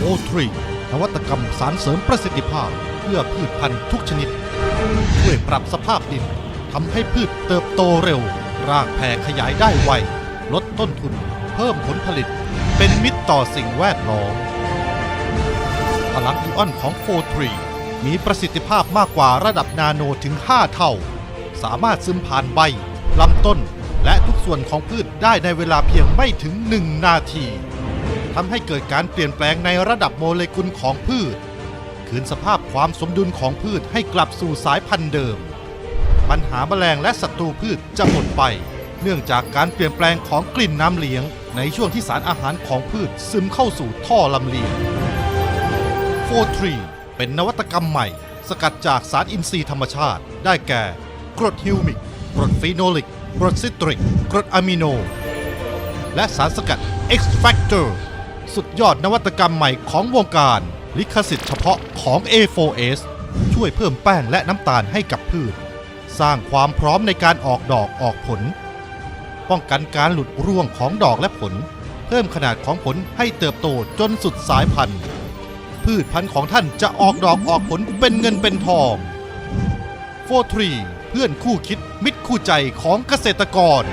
โอทรีนวัตกรรมสารเสริมประสิทธิภาพ เพื่อพืชพันธุ์ทุกชนิด ช่วยปรับสภาพดินทำให้พืชเติบโตเร็ว รากแผ่ขยายได้ไว ลดต้นทุน เพิ่มผลผลิต เป็นมิตรต่อสิ่งแวดล้อมพลังอิออนของโฟทรีมีประสิทธิภาพมากกว่าระดับนาโนถึง 5 เท่า สามารถซึมผ่านใบลำต้น และทุกส่วนของพืชได้ในเวลาเพียงไม่ถึง 1 นาที ทำให้เกิดการเปลี่ยนแปลงในระดับโมเลกุลของพืช คืนสภาพความสมดุลของพืชให้กลับสู่สายพันธุ์เดิม ปัญหาแมลงและศัตรูพืชจะหมดไป เนื่องจากการเปลี่ยนแปลงของกลิ่นน้ำเลี้ยง ในช่วงที่สารอาหารของพืชซึมเข้าสู่ท่อลำเลียงโฟทรีเป็นนวัตกรรมใหม่ สกัดจากสารอินทรีย์ธรรมชาติ ได้แก่กรดฮิวมิกกรดฟีโนลิกกรดซิตริกกรดอะมิโน และสารสกัด X Factor สุดยอดนวัตกรรมใหม่ของวงการ ลิขสิทธิ์เฉพาะของ A4S ช่วยเพิ่มแป้งและน้ำตาลให้กับพืช สร้างความพร้อมในการออกดอกออกผล ป้องกันการหลุดร่วงของดอกและผล เพิ่มขนาดของผลให้เติบโตจนสุดสายพันธุ์ พืชพันธุ์ของท่านจะออกดอกออกผลเป็นเงินเป็นทองโฟทรีเพื่อนคู่คิดมิตรคู่ใจของเกษตรกร